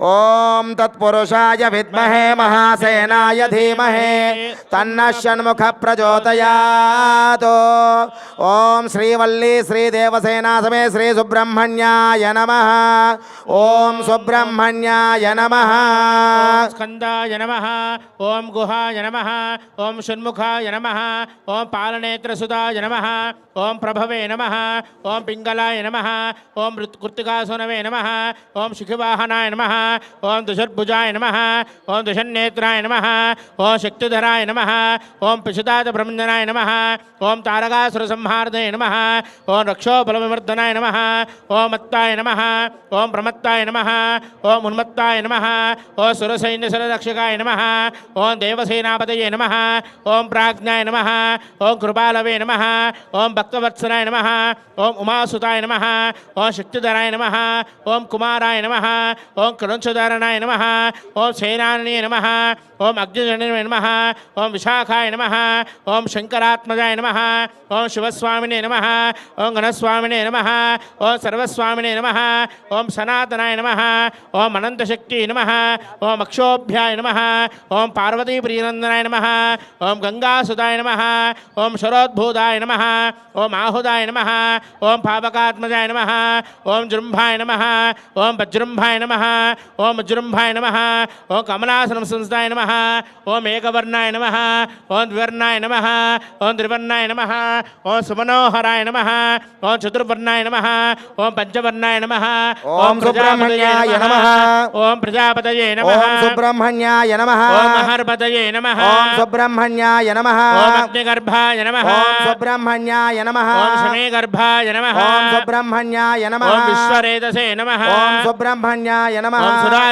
ओम तत्पुरुषाय विद्महे महासेनाय धीमहे तन्न षण्मुख प्रचोदयात् ओम श्रीवल्ली श्रीदेवसेना समे श्री सुब्रह्मण्याय नमः। ओम सुब्रह्मण्याय नमः। स्कन्दाय नमः। ओम गुहाय नमः। ओम षण्मुखाय नमः। ओम पालनेत्रसुताय नमः। ओम प्रभवे नमः। ओम पिंगलाय नमः। ओम कृत्तिकासुनवे नमः। ओम शिखिवाहनाय नमः। ओं दुषर्भुजाय नम ओं दुषन्नेत्राय नम ओं शक्तिधराय नम ओं पिशुदात ब्रह्मनाय नम ओं तारकासुरसंहार्दय नम ओं रक्षोबलविमर्दनाय नम ओं मत्ताय नम ओं प्रमत्ताय नम ओं उन्मत्ताय नम ओं सुरसैन्यसुररक्षकाय नम ओं देवसेनापत नम ओं प्राज्ञाय नम ओं कृपालवे नम ओं भक्तवत्सराय नम ओं उमासुताय नम ओं शक्तिधराय नम ओं कुमाराय नम ओं कल वरुणसुधारणाय नमः ओम सेनान्ये नमः ओम अग्निजनने नमः ओम विशाखाय नमः ओम शंकरात्मजाय नमः ओम शिवस्वामिने नमः ओम गणस्वामिने नमः ओम सर्वस्वामिने नमः ओम सनातनाय नमः ओम अनंतशक्ति नमः ओम अक्षोभ्याय नमः ओम पार्वती प्रियनंदनाय नमः ओम गंगासुताय नमः ओम शरोद्भूताय नमः ओम आहुदाय नमः ओम पावकात्मजाय नमः ओम जृंभाय नमः ओम वज्रंभाय नमः ओम जुरंभाय नम ओ कमलासन संस्थाय नम ओम एकवर्णाय नम ओम द्विवर्णाय नम ओम त्रिवर्णाय नम ओम सुमनोहराय नम ओम चतुर्वर्णाय नम ओम पंचवर्णाय नम ओम सुब्रह्मण्याय नम ओम प्रजापतये नम ओम सुब्रह्मण्याय नम ओम महर्पतये नम ओम सुब्रह्मण्याय नम ओं अग्निगर्भाय नम ओं सुब्रह्मण्याय नम ओं शमीगर्भाय नम ओं सुब्रह्मण्याय नम ओं विश्वरेतसे नम ओं सुब्रह्मण्याय नम Bolsonaro.